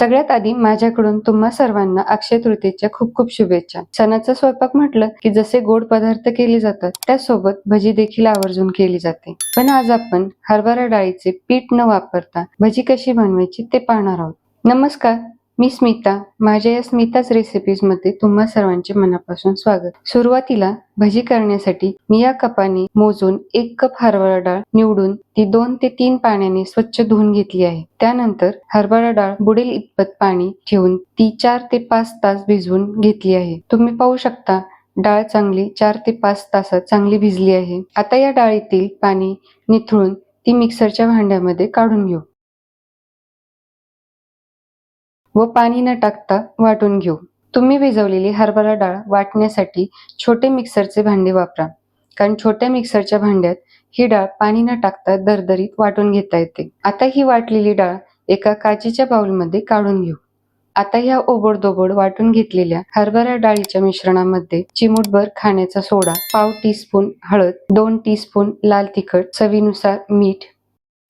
सगळ्यात आधी माझ्याकडून तुम्हा सर्वांना अक्षय तृतीयेच्या खूप खूप शुभेच्छा. सणाचा स्वयंपाक म्हटलं की जसे गोड पदार्थ केले जातात त्यासोबत भजी देखील आवर्जून केली जाते. पण आज आपण हरभरा डाळीचे पीठ न वापरता भजी कशी बनवायची ते पाहणार आहोत. नमस्कार. मी स्मिता माझ्या या स्मिताच रेसिपीजमध्ये तुम्हा सर्वांचे मनापासून स्वागत. सुरुवातीला भजी करण्यासाठी मी या कपाने मोजून एक कप हरभरा डाळ निवडून ती दोन ते तीन पाण्याने स्वच्छ धुवून घेतली आहे. त्यानंतर हरभरा डाळ बुडेल इतपत पाणी ठेवून ती चार ते पाच तास भिजवून घेतली आहे. तुम्ही पाहू शकता डाळ चांगली चार ते पाच तासात चांगली भिजली आहे. आता या डाळीतील पाणी निथळून ती मिक्सरच्या भांड्यामध्ये काढून घेऊ. व पाणी न टाकता वाटून घेऊ. तुम्ही भिजवलेली हरभरा डाळ वाटण्यासाठी छोटे मिक्सरचे भांडे वापरा. कारण छोट्या मिक्सरच्या भांड्यात ही डाळ पाणी न टाकता दरदरीत वाटून घेता येते. आता ही वाटलेली डाळ एका काचेच्या बाउलमध्ये काढून घेऊ. आता ह्या ओबडदोबड वाटून घेतलेल्या हरभरा डाळीच्या मिश्रणामध्ये चिमूटभर खाण्याचा सोडा पाव टीस्पून हळद दोन टीस्पून लाल तिखट चवीनुसार मीठ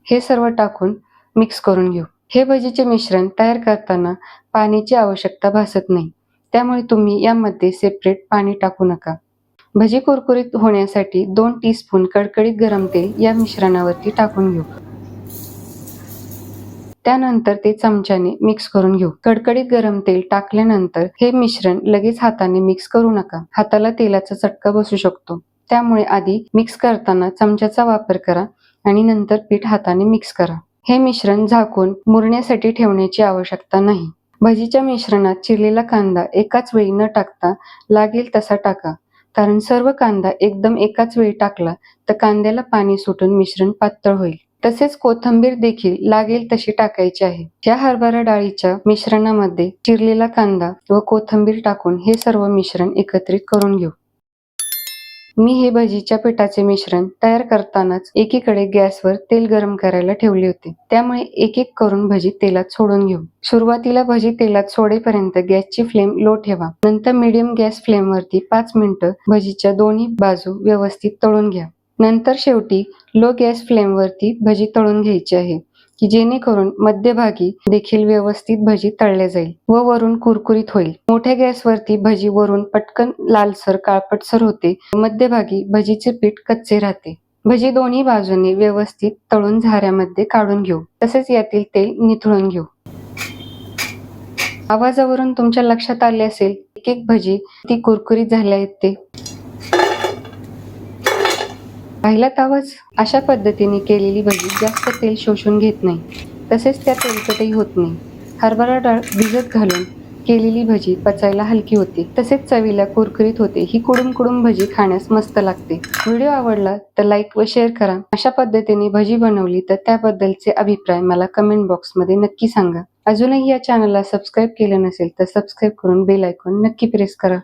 हे सर्व टाकून मिक्स करून घेऊ. हे भजीचे मिश्रण तयार करताना पाण्याची आवश्यकता भासत नाही. त्यामुळे तुम्ही यामध्ये सेपरेट पाणी टाकू नका. भजी कुरकुरीत होण्यासाठी दोन टीस्पून कडकडीत गरम तेल या मिश्रणावरती टाकून घेऊ. त्यानंतर ते चमच्याने मिक्स करून घेऊ. कडकडीत गरम तेल टाकल्यानंतर हे मिश्रण लगेच हाताने मिक्स करू नका. हाताला तेलाचा चटका बसू शकतो. त्यामुळे आधी मिक्स करताना चमच्याचा वापर करा आणि नंतर पीठ हाताने मिक्स करा. हे मिश्रण झाकून मुरण्यासाठी ठेवण्याची आवश्यकता नाही. भजीच्या मिश्रणात चिरलेला कांदा एकाच वेळी न टाकता लागेल तसा टाका. कारण सर्व कांदा एकदम एकाच वेळी टाकला तर कांद्याला पाणी सुटून मिश्रण पातळ होईल. तसेच कोथंबीर देखील लागेल तशी टाकायची आहे. या हरभरा डाळीच्या मिश्रणामध्ये चिरलेला कांदा व कोथंबीर टाकून हे सर्व मिश्रण एकत्रित करून घेऊ. मी हे भजीच्या पिठाचे मिश्रण तयार करतानाच एकीकडे गॅसवर तेल गरम करायला ठेवले होते. त्यामुळे एक एक करून भजी तेलात सोडून घेऊ. सुरुवातीला भजी तेलात सोडेपर्यंत गॅसची फ्लेम लो ठेवा. नंतर मिडियम गॅस फ्लेमवरती पाच मिनिटं भजीच्या दोन्ही बाजू व्यवस्थित तळून घ्या. नंतर शेवटी लो गॅस फ्लेमवरती भजी तळून घ्यायची आहे. की जेणेकरून मध्यभागी देखील व्यवस्थित भजी तळले जाईल व वरून कुरकुरीत होईल. मोठ्या गॅसवरती भजी वरून पटकन लालसर काळपटसर होते. मध्यभागी भजीचे पीठ कच्चे राहते. भजी दोन्ही बाजूने व्यवस्थित तळून झाऱ्यामध्ये काढून घेऊ. तसेच यातील तेल निथळून घेऊ. आवाजावरून तुमच्या लक्षात आले असेल एक एक भजी ती कुरकुरीत झाल्या आहेत ते. पहिला तावच अशा पद्धतीने केलेली भजी जास्त तेल शोषून घेत नाही. तसेच त्या तेलकटही होत नाही. हरभरा डाळ भिजत घालून केलेली भजी पचायला हलकी होते. तसेच चवीला कुरकुरीत होते. ही कुडूम कुडूम भजी खाण्यास मस्त लागते. व्हिडिओ आवडला तर लाईक व शेअर करा. अशा पद्धतीने भजी बनवली तर त्याबद्दलचे अभिप्राय मला कमेंट बॉक्समध्ये नक्की सांगा. अजूनही या चॅनलला सबस्क्राईब केलं नसेल तर सबस्क्राईब करून बेल आयकॉन नक्की प्रेस करा.